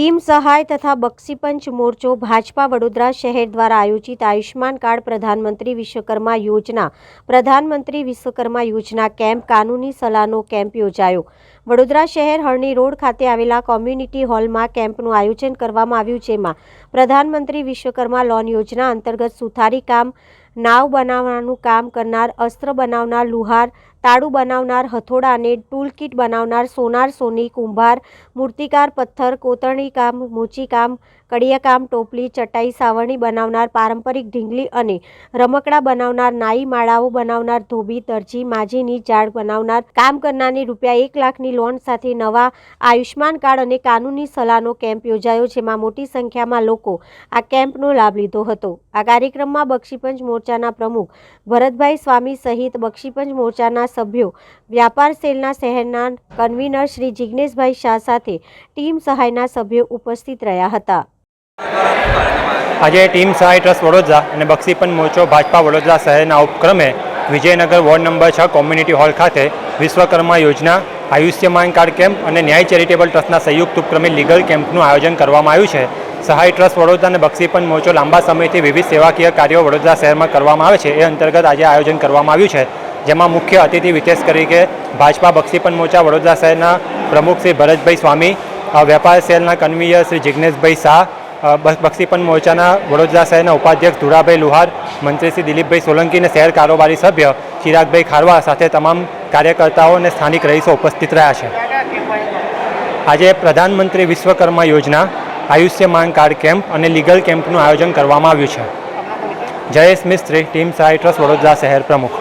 Team સહાય તથા બક્ષીપંચ મોરચો ભાજપા વડોદરા શહેર દ્વારા આયોજિત આયુષ્માન કાર્ડ પ્રધાનમંત્રી વિશ્વકર્મા યોજના, પ્રધાનમંત્રી વિશ્વકર્મા યોજના કેમ્પ, કાનૂની સલાહનો કેમ્પ યોજાયો. વડોદરા શહેર હરણી રોડ ખાતે આવેલા કોમ્યુનિટી હોલમાં કેમ્પનું આયોજન કરવામાં આવ્યું જેમાં પ્રધાનમંત્રી વિશ્વકર્મા લોન યોજના અંતર્ગત સુથારી કામ, નાવ બનાવવાનું કામ કરનાર, અસ્ત્ર બનાવનાર, લુહાર તાળું બનાવનાર હથોડા અને ટૂલકીટ બનાવનાર સોનાર સોની, કુંભાર, મૂર્તિકાર પથ્થર, કોતરણી કામ, મોચી કામ ટોપલી, ચટાઈ, સાવરણી બનાવનાર પારંપરિક ઢીંગલી અને રમકડા બનાવનાર નાઈ, માળાઓ બનાવનાર ધોબી દરજી માજીની જાળ બનાવનાર કામ કરનારની રૂપિયા એક લાખની લોન સાથે નવા આયુષ્માન કાર્ડ અને કાનૂની સલાહનો કેમ્પ યોજાયો, જેમાં મોટી સંખ્યામાં લોકો આ કેમ્પનો લાભ લીધો હતો. આ કાર્યક્રમમાં બક્ષીપંચ મોરચાના પ્રમુખ ભરતભાઈ સ્વામી સહિત બક્ષીપંચ મોરચાના સભ્યો વ્યાપાર સેલના શહેરના કન્વીનર શ્રી જિજ્ઞેશભાઈ શાહ સાથે ટીમ સહાયના સભ્યો ઉપસ્થિત રહ્યા હતા. આજે ટીમ સહાય ટ્રસ્ટ વડોદરા અને બક્ષીપન મોરચો ભાજપા વડોદરા શહેરના ઉપક્રમે વિજયનગર વોર્ડ નંબર છ કોમ્યુનિટી હોલ ખાતે વિશ્વકર્મા યોજના, આયુષ્યમાન કાર્ડ કેમ્પ અને ન્યાય ચેરિટેબલ ટ્રસ્ટના સંયુક્ત ઉપક્રમે લીગલ કેમ્પનું આયોજન કરવામાં આવ્યું છે. સહાય ટ્રસ્ટ વડોદરા અને બક્ષીપન મોરચો લાંબા સમયથી વિવિધ સેવાકીય કાર્યો વડોદરા શહેરમાં કરવામાં આવે છે. એ અંતર્ગત આજે આયોજન કરવામાં આવ્યું છે. જેમાં મુખ્ય અતિથિ વિશેષ તરીકે ભાજપા બક્ષીપન મોરચા વડોદરા શહેરના પ્રમુખ શ્રી ભરતભાઈ સ્વામી વેપાર સેલના કન્વીનર શ્રી જિજ્ઞેશભાઈ શાહ બક્ષીપન મોરચાના વડોદરા શહેરના ઉપાધ્યક્ષ ધુરાભાઈ લુહાર, મંત્રી શ્રી દિલીપભાઈ સોલંકી અને શહેર કારોબારી સભ્ય ચિરાગભાઈ ખારવા સાથે તમામ કાર્યકર્તાઓ અને સ્થાનિક રહીશો ઉપસ્થિત રહ્યા છે. આજે પ્રધાનમંત્રી વિશ્વકર્મા યોજના, આયુષ્યમાન કાર્ડ કેમ્પ અને લીગલ કેમ્પનું આયોજન કરવામાં આવ્યું છે. જયેશ મિસ્ત્રી, ટીમ સહાય ટ્રસ્ટ વડોદરા શહેર પ્રમુખ.